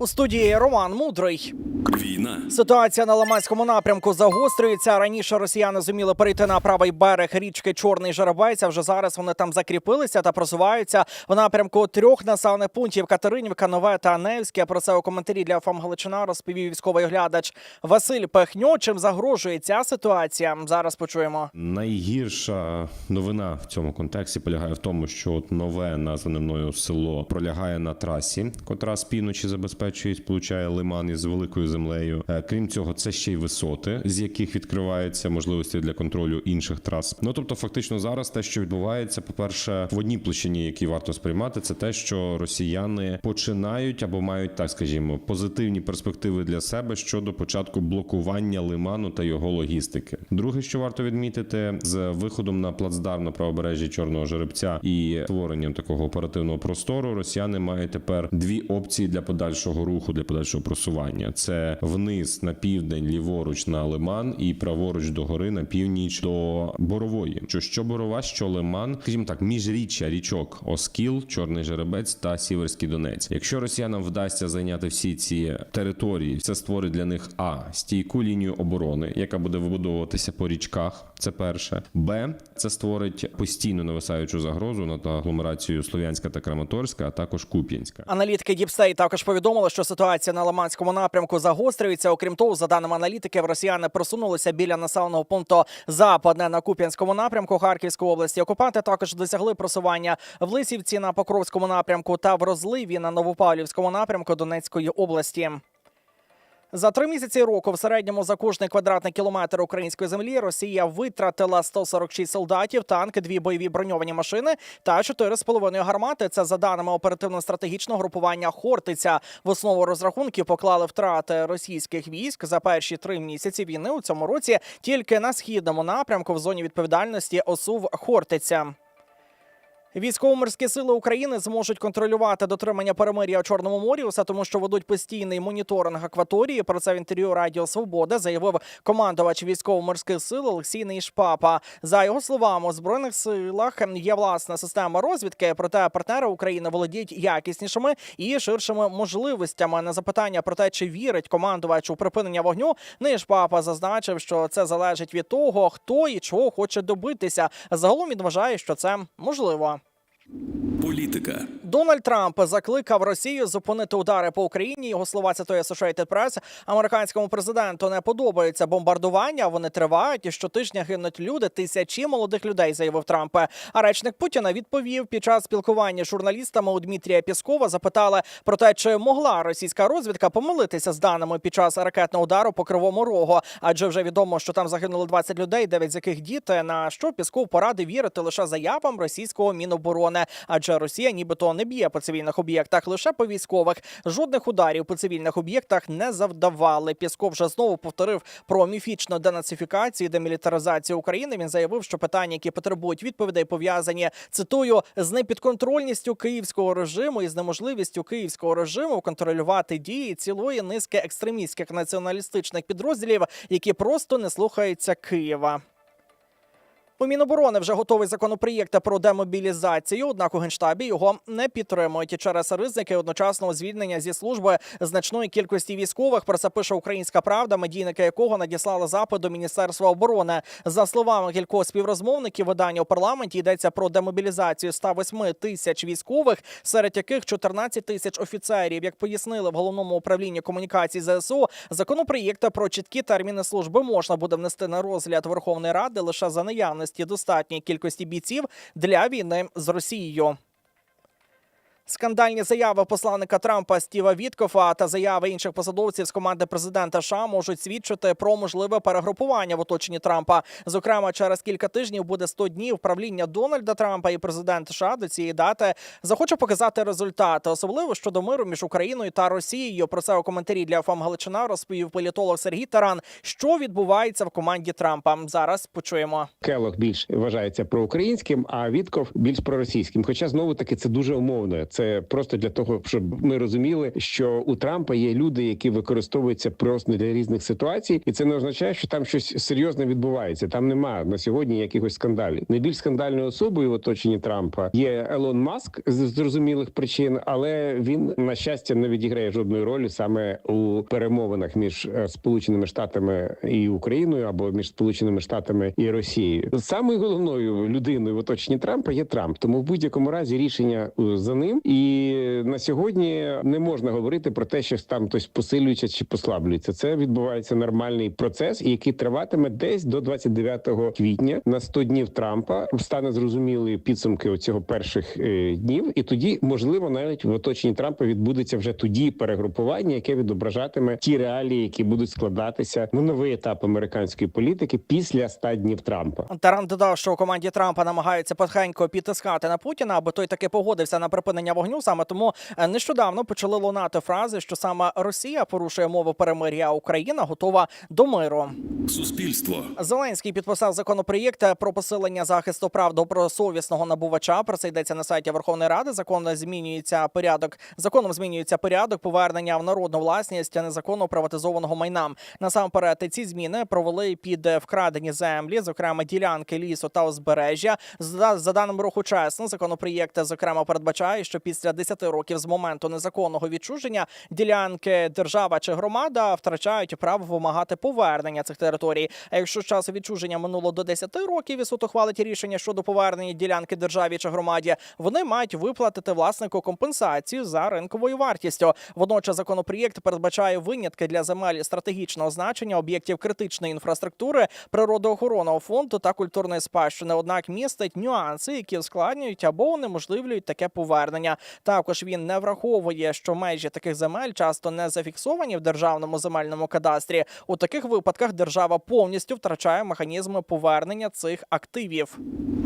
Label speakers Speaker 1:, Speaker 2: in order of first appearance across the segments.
Speaker 1: У студії Роман Мудрий.
Speaker 2: Війна
Speaker 1: Ситуація на Лиманському напрямку загострюється. Раніше росіяни зуміли перейти на правий берег річки Чорний Жеребець. а Вже зараз вони там закріпилися та просуваються в напрямку трьох населених пунктів Катеринівка, Нове та Невське. Про це у коментарі для ФАМ Галичина розповів військовий оглядач Василь Пехньо. Чим загрожує ця ситуація? Зараз почуємо.
Speaker 3: Найгірша новина в цьому контексті полягає в тому, що от нове назване мною село пролягає на трасі, котра з півночі забезпечує і сполучає лиман із великою землею. Е, Крім цього, це ще й висоти, з яких відкриваються можливості для контролю інших трас. Ну тобто, фактично, зараз те, що відбувається, по перше, в одній площині, які варто сприймати, це те, що росіяни починають або мають так, скажімо, позитивні перспективи для себе щодо початку блокування лиману та його логістики. Друге, що варто відмітити, з виходом на плацдарм на правобережжі Чорного жеребця і створенням такого оперативного простору, росіяни мають тепер дві опції для подальшого руху, для подальшого просування: це вниз на південь, ліворуч на лиман, і праворуч до гори на північ до борової. Що що борова, що лиман, скажімо так, міжріччя річок Оскіл, Чорний жеребець та Сіверський Донець. Якщо росіянам вдасться зайняти всі ці території, це створить для них а стійку лінію оборони, яка буде вибудовуватися по річках. Це перше. Б це створить постійно нависаючу загрозу над агломерацією Слов'янська та Краматорська, а також Куп'янська.
Speaker 1: Аналітики Діпстей також повідомили, що ситуація на Лиманському напрямку загострюється. Окрім того, за даними аналітиків, росіяни просунулися біля населеного пункту Западне на Куп'янському напрямку Харківської області. Окупанти також досягли просування в Лисівці на Покровському напрямку та в розливі на Новопавлівському напрямку Донецької області. За три місяці року в середньому за кожний квадратний кілометр української землі Росія витратила 146 солдатів, танки, дві бойові броньовані машини та 4,5 гармати. Це за даними оперативно-стратегічного групування Хортиця. В основу розрахунків поклали втрати російських військ за перші три місяці війни у цьому році тільки на східному напрямку в зоні відповідальності ОСУВ Хортиця. Військово-морські сили України зможуть контролювати дотримання перемир'я у Чорному морі, усе тому, що ведуть постійний моніторинг акваторії. Про це в інтерв'ю Радіо Свобода заявив командувач військово-морських сил Олексій Нейшпапа. За його словами, у збройних силах є власна система розвідки, проте партнери України володіють якіснішими і ширшими можливостями. На запитання про те, чи вірить командувач у припинення вогню, Нейшпапа зазначив, що це залежить від того, хто і чого хоче добитися. Загалом він вважає, що це можливо.
Speaker 2: you політика.
Speaker 1: Дональд Трамп закликав Росію зупинити удари по Україні. Його слова цитує Associated Press. Американському президенту не подобаються бомбардування. Вони тривають і щотижня гинуть люди. Тисячі молодих людей, заявив Трамп. А речник Путіна відповів під час спілкування з журналістами у Дмитрія Піскова. Запитали про те, чи могла російська розвідка помилитися з даними під час ракетного удару по кривому рогу. Адже вже відомо, що там загинули 20 людей, 9 з яких діти. На що Пісков порадив вірити лише заявам російського міноборони, адже Росія нібито не б'є по цивільних об'єктах, лише по військових. Жодних ударів по цивільних об'єктах не завдавали. Пісков вже знову повторив про міфічну денацифікацію, демілітаризацію України. Він заявив, що питання, які потребують відповідей, пов'язані цитую з непідконтрольністю київського режиму і з неможливістю київського режиму контролювати дії цілої низки екстремістських націоналістичних підрозділів, які просто не слухаються Києва. У Міноборони вже готовий законопроєкт про демобілізацію. Однак у генштабі його не підтримують через ризики одночасного звільнення зі служби значної кількості військових. Про це пише Українська Правда, медійники якого надіслали запит до Міністерства оборони. За словами кількох співрозмовників, видання у парламенті йдеться про демобілізацію 108 тисяч військових, серед яких 14 тисяч офіцерів. Як пояснили в головному управлінні комунікацій ЗСУ, законопроєкт про чіткі терміни служби можна буде внести на розгляд Верховної Ради лише за наявності достатньої кількості бійців для війни з Росією. Скандальні заяви посланника Трампа Стіва Віткофа та заяви інших посадовців з команди президента США можуть свідчити про можливе перегрупування в оточенні Трампа. Зокрема, через кілька тижнів буде 100 днів правління Дональда Трампа і президент США до цієї дати захоче показати результати, особливо щодо миру між Україною та Росією. Про це у коментарі для ФАМ Галичина розповів політолог Сергій Таран. Що відбувається в команді Трампа? Зараз почуємо.
Speaker 4: Келох більш вважається проукраїнським, а Вітков більш проросійським. Хоча знову таки це дуже умовно. Це просто для того, щоб ми розуміли, що у Трампа є люди, які використовуються просто для різних ситуацій, і це не означає, що там щось серйозне відбувається. Там немає на сьогодні якихось скандалів. Найбільш скандальною особою в оточенні Трампа є Елон Маск з зрозумілих причин, але він на щастя не відіграє жодної ролі саме у перемовинах між е, Сполученими Штатами і Україною або між Сполученими Штатами і Росією. Самою головною людиною в оточенні Трампа є Трамп. Тому в будь-якому разі рішення е, за ним. І на сьогодні не можна говорити про те, що там хтось посилюється чи послаблюється. Це відбувається нормальний процес, який триватиме десь до 29 квітня на 100 днів Трампа. Стане зрозуміли підсумки оцього перших е, днів, і тоді можливо навіть в оточенні Трампа відбудеться вже тоді перегрупування, яке відображатиме ті реалії, які будуть складатися на новий етап американської політики після 100 днів Трампа.
Speaker 1: Таран додав, що у команді Трампа намагаються потихеньку підтискати на Путіна, аби той таки погодився на припинення вогню. Саме тому е, нещодавно почали лунати фрази, що саме Росія порушує мову перемир'я, Україна готова до миру.
Speaker 2: Суспільство.
Speaker 1: Зеленський підписав законопроєкт про посилення захисту прав добросовісного набувача. Про це йдеться на сайті Верховної Ради. Закон змінюється порядок. Законом змінюється порядок повернення в народну власність незаконно приватизованого майна. Насамперед, ці зміни провели під вкрадені землі, зокрема ділянки лісу та узбережжя. За даним руху чесно, законопроєкт зокрема передбачає, що після 10 років з моменту незаконного відчуження ділянки держава чи громада втрачають право вимагати повернення цих територій. А якщо з часу відчуження минуло до 10 років і суд ухвалить рішення щодо повернення ділянки державі чи громаді, вони мають виплатити власнику компенсацію за ринковою вартістю. Водночас законопроєкт передбачає винятки для земель стратегічного значення, об'єктів критичної інфраструктури, природоохоронного фонду та культурної спадщини. Однак містить нюанси, які ускладнюють або унеможливлюють таке повернення. Також він не враховує, що межі таких земель часто не зафіксовані в державному земельному кадастрі. У таких випадках держава повністю втрачає механізми повернення цих активів.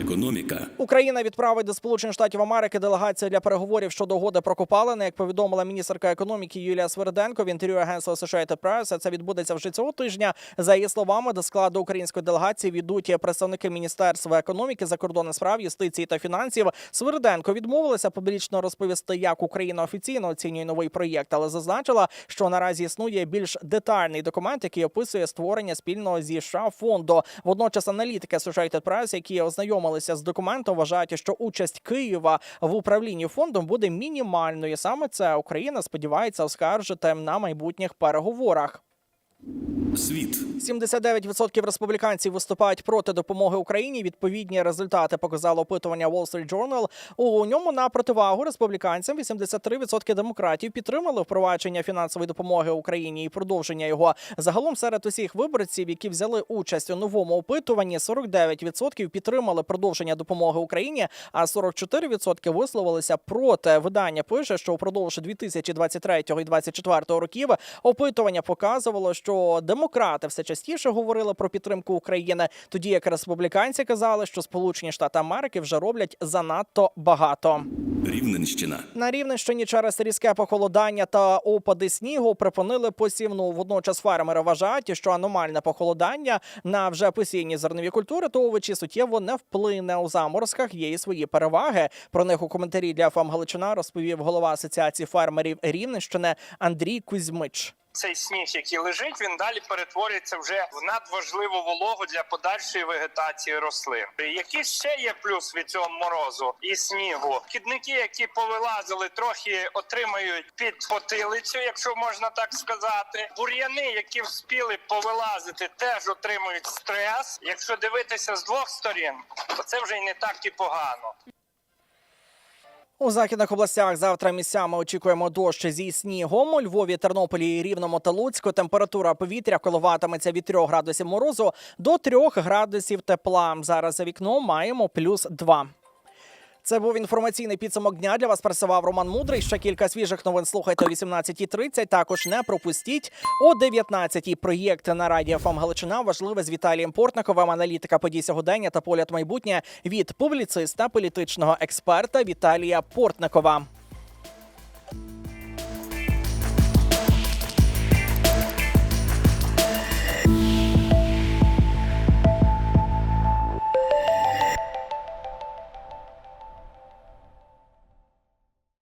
Speaker 2: Економіка.
Speaker 1: Україна відправить до Сполучених Штатів Америки делегацію для переговорів щодо угоди про копалини. Як повідомила міністерка економіки Юлія Сверденко в інтерв'ю агентства Associated Press, це відбудеться вже цього тижня. За її словами, до складу української делегації відуть представники міністерства економіки, закордонних справ, юстиції та фінансів. Сверденко відмовилася публічно розповісти, як Україна офіційно оцінює новий проєкт, але зазначила, що наразі існує більш детальний документ, який описує створення спільного зі США фонду. Водночас аналітики Associated Press, які ознайомилися з документом, вважають, що участь Києва в управлінні фондом буде мінімальною. Саме це Україна сподівається оскаржити на майбутніх переговорах.
Speaker 2: Світ.
Speaker 1: 79% республіканців виступають проти допомоги Україні. Відповідні результати показало опитування Wall Street Journal. У ньому на противагу республіканцям 83% демократів підтримали впровадження фінансової допомоги Україні і продовження його. Загалом серед усіх виборців, які взяли участь у новому опитуванні, 49% підтримали продовження допомоги Україні, а 44% висловилися проти. Видання пише, що упродовж 2023 і 2024 років опитування показувало, що демократи все частіше говорили про підтримку України, тоді як республіканці казали, що Сполучені Штати Америки вже роблять занадто багато.
Speaker 2: Рівненщина.
Speaker 1: На Рівненщині через різке похолодання та опади снігу припинили посівну. Водночас фермери вважають, що аномальне похолодання на вже посійні зернові культури та овочі суттєво не вплине у заморозках. Є і свої переваги. Про них у коментарі для ФАМ Галичина розповів голова асоціації фермерів Рівненщини Андрій Кузьмич.
Speaker 5: Цей сніг, який лежить, він далі перетворюється вже в надважливу вологу для подальшої вегетації рослин. Який ще є плюс від цього морозу і снігу? Кідники, які повилазили, трохи отримають під потилицю, якщо можна так сказати. Бур'яни, які вспіли повилазити, теж отримують стрес. Якщо дивитися з двох сторін, то це вже й не так і погано.
Speaker 1: У західних областях завтра місцями очікуємо дощ зі снігом. У Львові, Тернополі, Рівному та Луцьку температура повітря коливатиметься від 3 градусів морозу до 3 градусів тепла. Зараз за вікном маємо плюс 2. Це був інформаційний підсумок дня. Для вас працював Роман Мудрий. Ще кілька свіжих новин слухайте о 18.30. Також не пропустіть о 19.00 проєкт на радіо ФАМ Галичина. Важливе з Віталієм Портниковим, аналітика подій сьогодення та погляд майбутнє від публіциста політичного експерта Віталія Портникова.